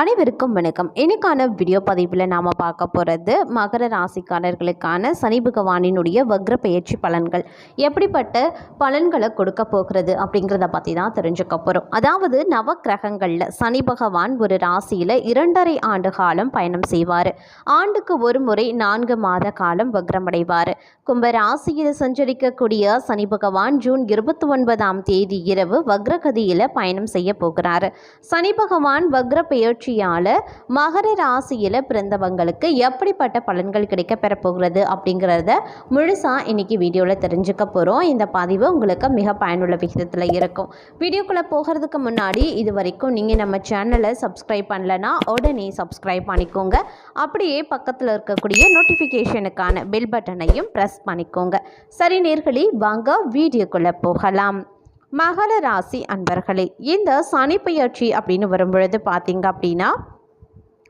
அனைவருக்கும் வணக்கம். இன்னைக்கான வீடியோ பதிவில் நாம் பார்க்க போகிறது மகர ராசிக்காரர்களுக்கான சனி பகவானினுடைய வக்ர பெயர்ச்சி பலன்கள். எப்படிப்பட்ட பலன்களை கொடுக்க போகிறது அப்படிங்கிறத பற்றி தான் தெரிஞ்சுக்க போகிறோம் அதாவது நவ கிரகங்களில் சனி பகவான் ஒரு ராசியில் இரண்டரை ஆண்டு காலம் பயணம் செய்வார். ஆண்டுக்கு ஒரு முறை நான்கு மாத காலம் வக்ரமடைவார். கும்ப ராசியில் சஞ்சரிக்கக்கூடிய சனி பகவான் ஜூன் இருபத்தி ஒன்பதாம் தேதி இரவு வக்ரகதியில் பயணம் செய்ய போகிறார். சனி பகவான் வக்ர பெயர்ச்சியால் மகர ராசியில் பிறந்தவங்களுக்கு எப்படிப்பட்ட பலன்கள் கிடைக்க பெறப்போகிறது அப்படிங்கிறத முழுசாக இன்றைக்கி வீடியோவில் தெரிஞ்சுக்க போகிறோம் இந்த பதிவு உங்களுக்கு மிக பயனுள்ள விகிதத்தில் இருக்கும். வீடியோக்குள்ளே போகிறதுக்கு முன்னாடி இது வரைக்கும் நீங்கள் நம்ம சேனலை சப்ஸ்கிரைப் பண்ணலைன்னா உடனே சப்ஸ்கிரைப் பண்ணிக்கோங்க. அப்படியே பக்கத்தில் இருக்கக்கூடிய நோட்டிஃபிகேஷனுக்கான பெல் பட்டனையும் ப்ரெஸ் பண்ணிக்கோங்க. சரி நேர்களி வாங்க வீடியோக்குள்ளே போகலாம். மகர ராசி அன்பர்களே இந்த சனி பெயர்ச்சி அப்படின்னு வரும்பொழுது பார்த்தீங்க அப்படின்னா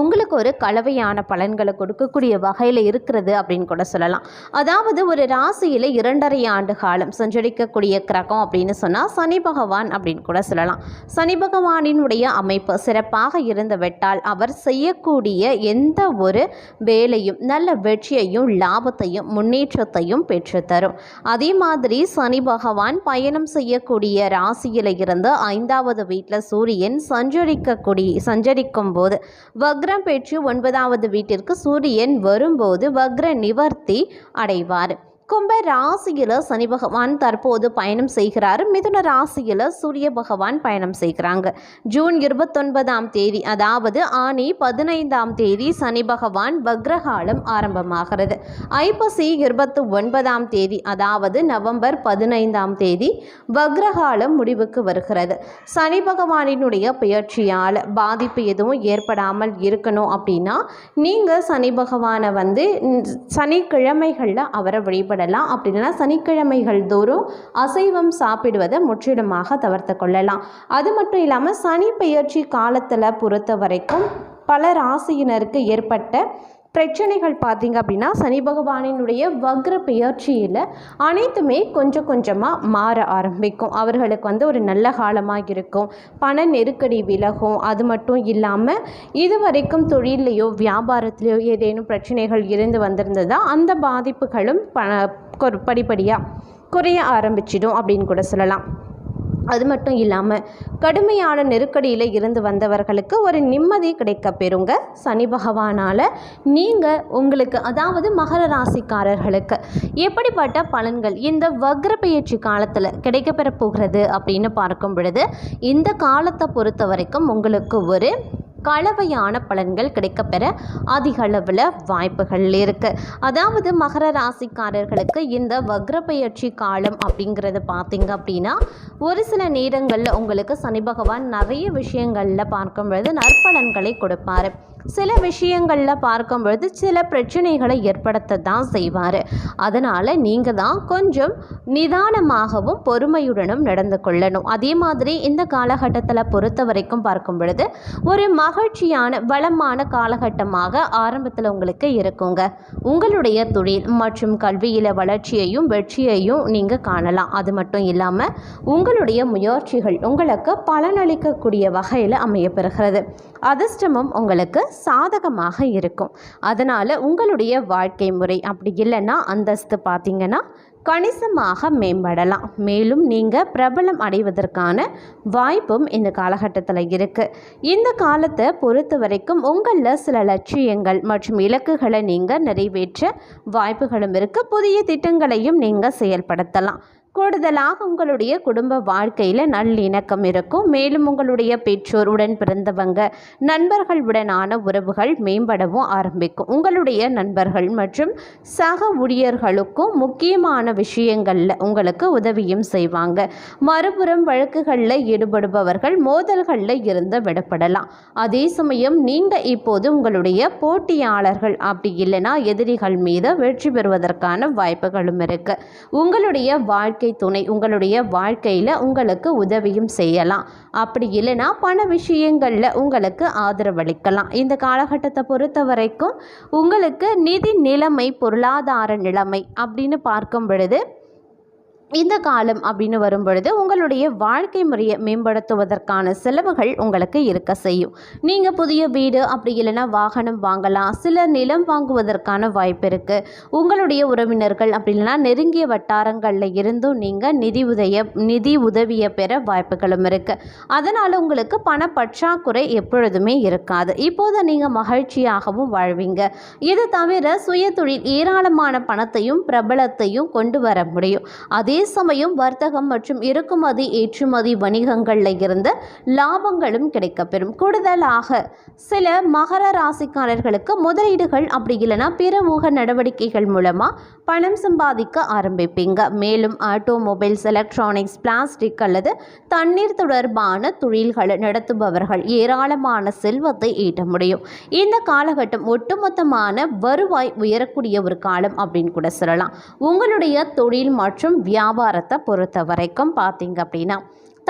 உங்களுக்கு ஒரு கலவையான பலன்களை கொடுக்கக்கூடிய வகையில் இருக்கிறது அப்படின்னு கூட சொல்லலாம். அதாவது ஒரு ராசியில் இரண்டரை ஆண்டு காலம் சஞ்சரிக்கக்கூடிய கிரகம் அப்படின்னு சொன்னால் சனி பகவான் அப்படின்னு கூட சொல்லலாம். சனி பகவானினுடைய அமைப்பு சிறப்பாக இருந்துவிட்டால் அவர் செய்யக்கூடிய எந்த ஒரு வேலையும் நல்ல வெற்றியையும் லாபத்தையும் முன்னேற்றத்தையும் பெற்றுத்தரும். அதே மாதிரி சனி பகவான் பயணம் செய்யக்கூடிய ராசியில் இருந்து ஐந்தாவது வீட்டில் சூரியன் சஞ்சரிக்கக்கூடிய சஞ்சரிக்கும் போது வக்ரம் பெற்று ஒன்பதாவது வீட்டிற்கு சூரியன் வரும்போது வக்ர நிவர்த்தி அடைவார். கும்ப ராசியில் சனி பகவான் தற்போது பயணம் செய்கிறார். மிதுன ராசியில் சூரிய பகவான் பயணம் செய்கிறாங்க. ஜூன் இருபத்தொன்பதாம் தேதி அதாவது ஆனி பதினைந்தாம் தேதி சனி பகவான் வக்ரகாலம் ஆரம்பமாகிறது. ஐப்பசி இருபத்தி ஒன்பதாம் தேதி அதாவது நவம்பர் பதினைந்தாம் தேதி வக்ரகாலம் முடிவுக்கு வருகிறது. சனி பகவானினுடைய பெயர்ச்சியால் பாதிப்பு எதுவும் ஏற்படாமல் இருக்கணும் அப்படின்னா நீங்கள் சனி பகவானை வந்து சனிக்கிழமைகளில் அவரை அப்படி அப்படின்னா சனிக்கிழமைகள் தோறும் அசைவம் சாப்பிடுவதை முற்றிலுமாக தவிர்த்து கொள்ளலாம். அது மட்டும் இல்லாமல் சனி பெயர்ச்சி காலத்தில் பொறுத்த வரைக்கும் பல ராசியினருக்கு ஏற்பட்ட பிரச்சனைகள் பார்த்தீங்க அப்படின்னா சனி பகவானினுடைய வக்ர பெயர்ச்சியில் அனைத்துமே கொஞ்சம் கொஞ்சமாக மாற ஆரம்பிக்கும். அவர்களுக்கு வந்து ஒரு நல்ல காலமாக இருக்கும். பண நெருக்கடி விலகும். அது மட்டும் இல்லாமல் இது வரைக்கும் தொழிலையோ வியாபாரத்திலையோ ஏதேனும் பிரச்சனைகள் இருந்து வந்திருந்ததா அந்த பாதிப்புகளும் ப படிப்படியாக குறைய ஆரம்பிச்சிடும் அப்படின்னு கூட சொல்லலாம். அது மட்டும் இல்லாமல் கடுமையான நெருக்கடியில் இருந்து வந்தவர்களுக்கு ஒரு நிம்மதி கிடைக்க பெறுங்க. சனி பகவானால் நீங்கள் உங்களுக்கு அதாவது மகர ராசிக்காரர்களுக்கு எப்படிப்பட்ட பலன்கள் இந்த வக்ர பயிற்சி காலத்தில் கிடைக்கப்பெற போகிறது அப்படின்னு பார்க்கும் பொழுது இந்த காலத்தை பொறுத்த வரைக்கும் உங்களுக்கு ஒரு கலவையான பலன்கள் கிடைக்கப்பெற அதிக அளவில் வாய்ப்புகள் இருக்குது அதாவது மகர ராசிக்காரர்களுக்கு இந்த வக்ர பயிற்சி காலம் அப்படிங்கிறது பார்த்திங்க அப்படின்னா ஒரு சில நேரங்களில் உங்களுக்கு சனி பகவான் நிறைய விஷயங்களில் பார்க்கும் பொழுது நற்பலன்களை கொடுப்பார். சில விஷயங்களில் பார்க்கும் பொழுது சில பிரச்சனைகளை ஏற்படுத்த தான் செய்வார். அதனால் நீங்கள் தான் கொஞ்சம் நிதானமாகவும் பொறுமையுடனும் நடந்து கொள்ளணும். அதே மாதிரி இந்த காலகட்டத்தில் பொறுத்த வரைக்கும் பார்க்கும் பொழுது ஒரு மகிழ்ச்சியான வளமான காலகட்டமாக ஆரம்பத்தில் உங்களுக்கு இருக்குங்க. உங்களுடைய தொழில் மற்றும் கல்வியில் வளர்ச்சியையும் வெற்றியையும் நீங்கள் காணலாம். அது மட்டும் இல்லாமல் உங்களுடைய முயற்சிகள் உங்களுக்கு பலனளிக்கக்கூடிய வகையில் அமையப்பெறுகிறது அதிர்ஷ்டமும் உங்களுக்கு சாதகமாக இருக்கும். அதனால் உங்களுடைய வாழ்க்கை முறை அப்படி இல்லைன்னா அந்தஸ்து பார்த்தீங்கன்னா கணிசமாக மேம்படலாம். மேலும் நீங்கள் பிரபலம் அடைவதற்கான வாய்ப்பும் இந்த காலகட்டத்தில் இருக்குது இந்த காலத்தை பொறுத்த வரைக்கும் உங்களில் சில லட்சியங்கள் மற்றும் இலக்குகளை நீங்கள் நிறைவேற்ற வாய்ப்புகளும் இருக்குது புதிய திட்டங்களையும் நீங்கள் செயல்படுத்தலாம். கூடுதலாக உங்களுடைய குடும்ப வாழ்க்கையில் நல்லிணக்கம் இருக்கும். மேலும் உங்களுடைய பெற்றோர் உடன் பிறந்தவங்க நண்பர்கள் உடனான உறவுகள் மேம்படவும் ஆரம்பிக்கும். உங்களுடைய நண்பர்கள் மற்றும் சக ஊழியர்களுக்கும் முக்கியமான விஷயங்களில் உங்களுக்கு உதவியும் செய்வாங்க. மறுபுறம் வழக்குகளில் ஈடுபடுபவர்கள் மோதல்களில் இருந்து விடப்படலாம் அதே சமயம் நீங்கள் இப்போது உங்களுடைய போட்டியாளர்கள் அப்படி இல்லைன்னா எதிரிகள் மீது வெற்றி பெறுவதற்கான வாய்ப்புகளும் இருக்குது உங்களுடைய வாழ்க்கை துணை உங்களுடைய வாழ்க்கையில் உங்களுக்கு உதவியும் செய்யலாம். அப்படி இல்லைன்னா பண விஷயங்களில் உங்களுக்கு ஆதரவளிக்கலாம். இந்த காலகட்டத்தை பொறுத்த வரைக்கும் உங்களுக்கு நிதி நிலைமை பொருளாதார நிலைமை அப்படின்னு பார்க்கும் பொழுது இந்த காலம் அப்படின்னு வரும்பொழுது உங்களுடைய வாழ்க்கை முறையை மேம்படுத்துவதற்கான செலவுகள் உங்களுக்கு இருக்க செய்யும். நீங்கள் புதிய வீடு அப்படி இல்லைன்னா வாகனம் வாங்கலாம். சில நிலம் வாங்குவதற்கான வாய்ப்பு இருக்குது உங்களுடைய உறவினர்கள் அப்படி இல்லைன்னா நெருங்கிய வட்டாரங்களில் இருந்தும் நீங்கள் நிதி உதய நிதி உதவியை பெற வாய்ப்புகளும் இருக்குது அதனால் உங்களுக்கு பண பற்றாக்குறை எப்பொழுதுமே இருக்காது. இப்போது நீங்கள் மகிழ்ச்சியாகவும் வாழ்வீங்க. இது தவிர சுய தொழில் ஏராளமான பணத்தையும் பிரபலத்தையும் கொண்டு வர முடியும். அதே சமயம் வர்த்தகம் மற்றும் இறக்குமதி ஏற்றுமதி வணிகங்களில் இருந்து லாபங்களும் கிடைக்கப்பெறும். கூடுதலாக சில மகர ராசிக்காரர்களுக்கு முதலீடுகள் அப்படி இல்லைன்னா பிற ஊக நடவடிக்கைகள் மூலமாக பணம் சம்பாதிக்க ஆரம்பிப்பீங்க. மேலும் ஆட்டோமொபைல்ஸ் எலக்ட்ரானிக்ஸ் பிளாஸ்டிக் அல்லது தண்ணீர் தொடர்பான தொழில்களை நடத்துபவர்கள் ஏராளமான செல்வத்தை ஈட்ட முடியும். இந்த காலகட்டம் ஒட்டுமொத்தமான வருவாய் உயரக்கூடிய ஒரு காலம் அப்படின்னு கூட சொல்லலாம். உங்களுடைய தொழில் மற்றும் வியாபாரத்தை பொறுத்த வரைக்கும் பார்த்தீங்க அப்படின்னா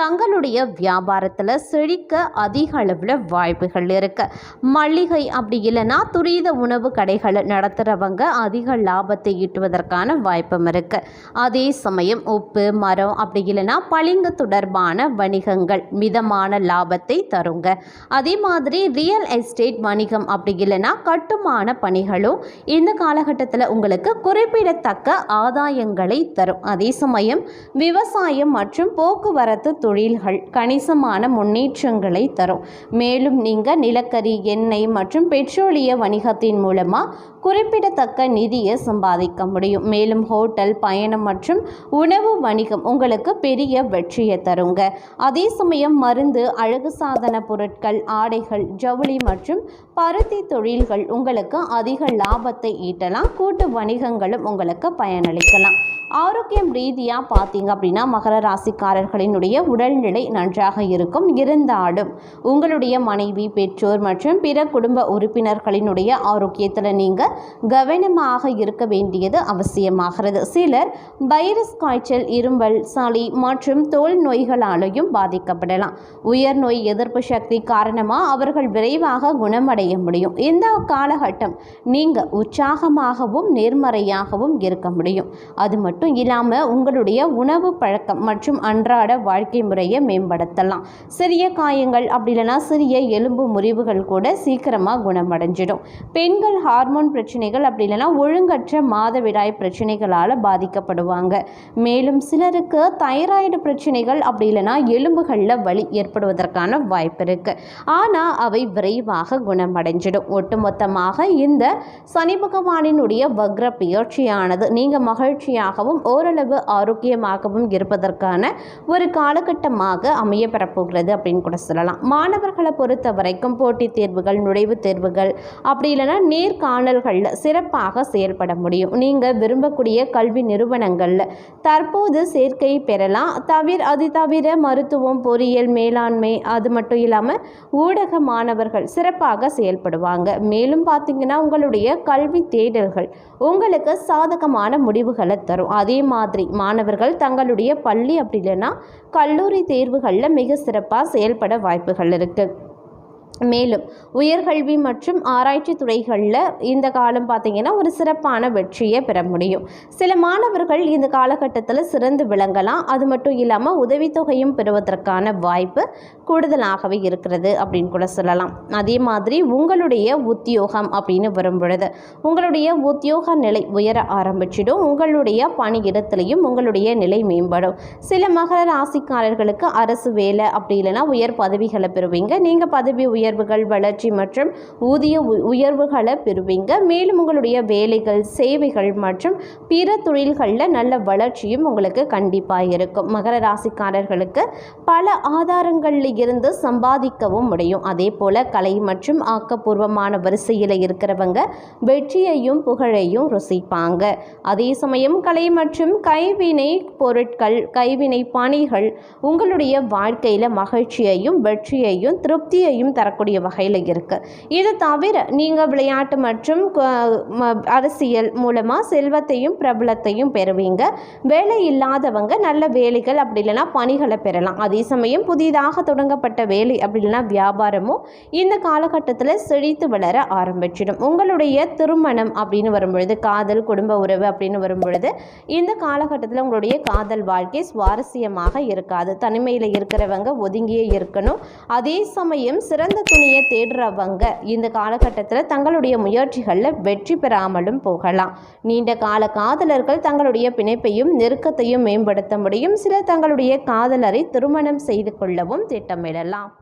தங்களுடைய வியாபாரத்தில் செழிக்க அதிக அளவில் வாய்ப்புகள் இருக்குது மளிகை அப்படி இல்லைன்னா துரித உணவு கடைகளை நடத்துகிறவங்க அதிக லாபத்தை ஈட்டுவதற்கான வாய்ப்பும் இருக்குது அதே சமயம் உப்பு மரம் அப்படி இல்லைன்னா பளிங்கு தொடர்பான வணிகங்கள் மிதமான லாபத்தை தருங்க. அதே மாதிரி ரியல் எஸ்டேட் வணிகம் அப்படி இல்லைன்னா கட்டுமான பணிகளும் இந்த காலகட்டத்தில் உங்களுக்கு குறிப்பிடத்தக்க ஆதாயங்களை தரும். அதே சமயம் விவசாயம் மற்றும் போக்குவரத்து தொழில்கள் கணிசமான முன்னேற்றங்களை தரும். மேலும் நீங்கள் நிலக்கரி எண்ணெய் மற்றும் பெட்ரோலிய வணிகத்தின் மூலமாக குறிப்பிடத்தக்க நிதியை சம்பாதிக்க முடியும். மேலும் ஹோட்டல் பயணம் மற்றும் உணவு வணிகம் உங்களுக்கு பெரிய வெற்றியை தருங்க. அதே சமயம் மருந்து அழகு சாதன பொருட்கள் ஆடைகள் ஜவுளி மற்றும் பருத்தி தொழில்கள் உங்களுக்கு அதிக லாபத்தை ஈட்டலாம். கூட்டு வணிகங்களும் உங்களுக்கு பயனளிக்கலாம். ஆரோக்கியம் ரீதியாக பார்த்தீங்க அப்படின்னா மகர ராசிக்காரர்களினுடைய உடல்நிலை நன்றாக இருக்கும். இருந்தாலும் உங்களுடைய மனைவி பெற்றோர் மற்றும் பிற குடும்ப உறுப்பினர்களினுடைய ஆரோக்கியத்தில் நீங்கள் கவனமாக இருக்க வேண்டியது அவசியமாகிறது. சிலர் வைரஸ் காய்ச்சல் இரும்பல் சளி மற்றும் தோல் நோய்களாலேயும் பாதிக்கப்படலாம். உயர் நோய் எதிர்ப்பு சக்தி காரணமாக அவர்கள் விரைவாக குணமடைய முடியும். இந்த காலகட்டம் நீங்கள் உற்சாகமாகவும் நேர்மறையாகவும் இருக்க முடியும். அது மட்டும் மட்டும் இல்லாமல் உங்களுடைய உணவு பழக்கம் மற்றும் அன்றாட வாழ்க்கை முறையை மேம்படுத்தலாம். சிறிய காயங்கள் அப்படி இல்லைன்னா சிறிய எலும்பு முறிவுகள் கூட சீக்கிரமாக குணமடைஞ்சிடும். பெண்கள் ஹார்மோன் பிரச்சனைகள் அப்படி இல்லைன்னா ஒழுங்கற்ற மாதவிடாய் பிரச்சனைகளால் பாதிக்கப்படுவாங்க. மேலும் சிலருக்கு தைராய்டு பிரச்சனைகள் அப்படி இல்லைன்னா எலும்புகளில் வலி ஏற்படுவதற்கான வாய்ப்பு இருக்குது ஆனால் அவை விரைவாக குணமடைஞ்சிடும். ஒட்டுமொத்தமாக இந்த சனி பகவானினுடைய வக்ர பெயர்ச்சியானது நீங்கள் மகிழ்ச்சியாகவும் ஓரளவு ஆரோக்கியமாகவும் இருப்பதற்கான ஒரு காலகட்டமாக அமைய பெறப்போகிறது அப்படின்னு கூட சொல்லலாம். மாணவர்களை பொறுத்த வரைக்கும் போட்டித் தேர்வுகள் நுழைவுத் தேர்வுகள் அப்படி இல்லைன்னா துறைகளில் சிறப்பாக செயல்பட முடியும். நீங்கள் விரும்பக்கூடிய கல்வி நிறுவனங்களில் தற்போது சேர்க்கை பெறலாம். தவிர அது தவிர மருத்துவம் பொறியியல் மேலாண்மை அது மட்டும் இல்லாமல் ஊடக மாணவர்கள் சிறப்பாக செயல்படுவாங்க. மேலும் பார்த்தீங்கன்னா உங்களுடைய கல்வி தேடல்கள் உங்களுக்கு சாதகமான முடிவுகளை தரும். அதே மாதிரி மாணவர்கள் தங்களுடைய பள்ளி அப்படி இல்லைன்னா கல்லூரி தேர்வுகளில் மிக சிறப்பாக செயல்பட வாய்ப்புகள் இருக்குது மேலும் உயர்கல்வி மற்றும் ஆராய்ச்சி துறைகளில் இந்த காலம் பார்த்தீங்கன்னா ஒரு சிறப்பான வெற்றியை பெற முடியும். சில மாணவர்கள் இந்த காலகட்டத்தில் சிறந்து விளங்கலாம். அது மட்டும் இல்லாமல் உதவித்தொகையும் பெறுவதற்கான வாய்ப்பு கூடுதலாகவே இருக்கிறது அப்படின்னு கூட சொல்லலாம். அதே மாதிரி உங்களுடைய உத்தியோகம் அப்படின்னு வரும் பொழுது உங்களுடைய உத்தியோக நிலை உயர ஆரம்பிச்சிடும். உங்களுடைய பணியிடத்திலையும் உங்களுடைய நிலை மேம்படும். சில மகர ராசிக்காரர்களுக்கு அரசு வேலை அப்படி இல்லைன்னா உயர் பதவிகளை பெறுவீங்க. நீங்கள் பதவி உயர்வுகள் வளர்ச்சி மற்றும் ஊதிய உ- உயர்வுகளை பெறுவீங்க. மேலும் உங்களுடைய வேலைகள் சேவைகள் மற்றும் பிற தொழில்களில் நல்ல வளர்ச்சியும் உங்களுக்கு கண்டிப்பாக இருக்கும். மகர ராசிக்காரர்களுக்கு பல ஆதாரங்களில் இருந்து சம்பாதிக்கவும் முடியும். அதே போல் கலை மற்றும் ஆக்கப்பூர்வமான வரிசையில் இருக்கிறவங்க வெற்றியையும் புகழையும் ருசிப்பாங்க. அதே சமயம் கலை மற்றும் கைவினை பொருட்கள் கைவினை பணிகள் உங்களுடைய வாழ்க்கையில் மகிழ்ச்சியையும் வெற்றியையும் திருப்தியையும் தர வரக்கூடிய வகையில் இருக்குது இது தவிர நீங்கள் விளையாட்டு மற்றும் அரசியல் மூலமாக செல்வத்தையும் பிரபலத்தையும் பெறுவீங்க. வேலை இல்லாதவங்க நல்ல வேலைகள் அப்படி இல்லைன்னா பணிகளை பெறலாம். அதே சமயம் புதிதாக தொடங்கப்பட்ட வேலை அப்படி இல்லைன்னா வியாபாரமும் இந்த காலகட்டத்தில் செழித்து வளர ஆரம்பிச்சிடும். உங்களுடைய திருமணம் அப்படின்னு வரும்பொழுது காதல் குடும்ப உறவு அப்படின்னு வரும்பொழுது இந்த காலகட்டத்தில் உங்களுடைய காதல் வாழ்க்கை சுவாரஸ்யமாக இருக்காது. தனிமையில் இருக்கிறவங்க ஒதுங்கியே இருக்கணும். அதே சமயம் சிறந்த துணியை தேடுறவங்க இந்த காலகட்டத்தில் தங்களுடைய முயற்சிகளில் வெற்றி பெறாமலும் போகலாம். நீண்ட கால காதலர்கள் தங்களுடைய பிணைப்பையும் நெருக்கத்தையும் மேம்படுத்த முடியும். சிலர் தங்களுடைய காதலரை திருமணம் செய்து கொள்ளவும் திட்டமிடலாம்.